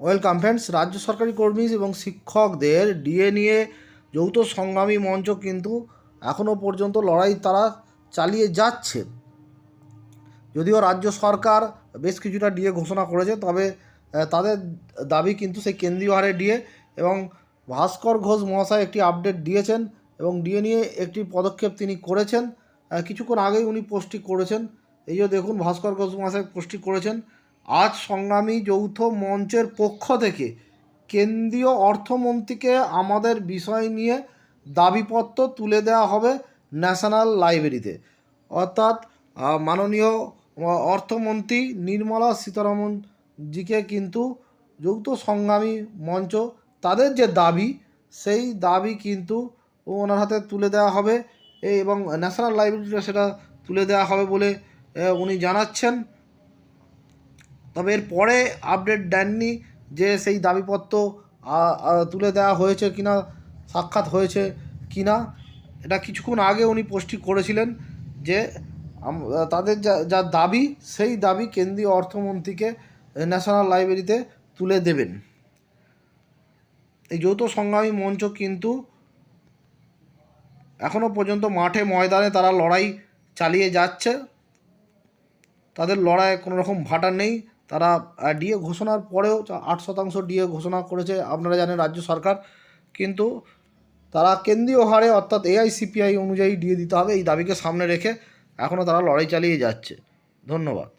Welcome friends, রাজ্য সরকারি কর্মী এবং শিক্ষকদের ডিএ নিয়ে যৌথ সংগ্রামী মঞ্চ কিন্তু এখনও পর্যন্ত লড়াই তারা চালিয়ে যাচ্ছে। যদিও রাজ্য সরকার বেশ কিছুটা ডিএ ঘোষণা করেছে, তবে তাদের দাবি কিন্তু সেই কেন্দ্রীয় হারে ডিএ এবং ভাস্কর ঘোষ মহাশয় একটি আপডেট দিয়েছেন এবং ডিএ নিয়ে একটি পদক্ষেপ তিনি করেছেন। কিছুক্ষণ আগেই উনি পোস্টটি করেছেন। এই যে দেখুন, ভাস্কর ঘোষ মহাশয় পোস্টটি করেছেন। আজ সংগ্রামী যৌথ মঞ্চের পক্ষ থেকে কেন্দ্রীয় অর্থমন্ত্রীকে আমাদের বিষয় নিয়ে দাবিপত্র তুলে দেওয়া হবে ন্যাশনাল লাইব্রেরিতে। অর্থাৎ মাননীয় অর্থমন্ত্রী নির্মলা সীতারামন জিকে কিন্তু যৌথ সংগ্রামী মঞ্চ, তাদের যে দাবি, সেই দাবি কিন্তু ওনার হাতে তুলে দেওয়া হবে এবং ন্যাশনাল লাইব্রেরিতে সেটা তুলে দেওয়া হবে বলে উনি জানাচ্ছেন। তবে এর পরে আপডেট দেননি যে সেই দাবিপত্র তুলে দেওয়া হয়েছে কিনা, সাক্ষাৎ হয়েছে কিনা, এটা কিছুক্ষণ আগে উনি পোস্টটি করেছিলেন যে তাদের যা যা দাবি, সেই দাবি কেন্দ্রীয় অর্থমন্ত্রীকে ন্যাশনাল লাইব্রেরিতে তুলে দেবেন। এই যৌথ সংগ্রামী মঞ্চ কিন্তু এখনও পর্যন্ত মাঠে ময়দানে তারা লড়াই চালিয়ে যাচ্ছে। তাদের লড়াইয়ে কোনো রকম ভাটা নেই। তারা ডিএ ঘোষণার পরেও আট শতাংশ ডিএ ঘোষণা করেছে আপনারা জানেন রাজ্য সরকার। কিন্তু তারা কেন্দ্রীয় হারে অর্থাৎ এআইসিপিআই অনুযায়ী ডিএ দিতে হবে, এই দাবিকে সামনে রেখে এখনও তারা লড়াই চালিয়ে যাচ্ছে। ধন্যবাদ।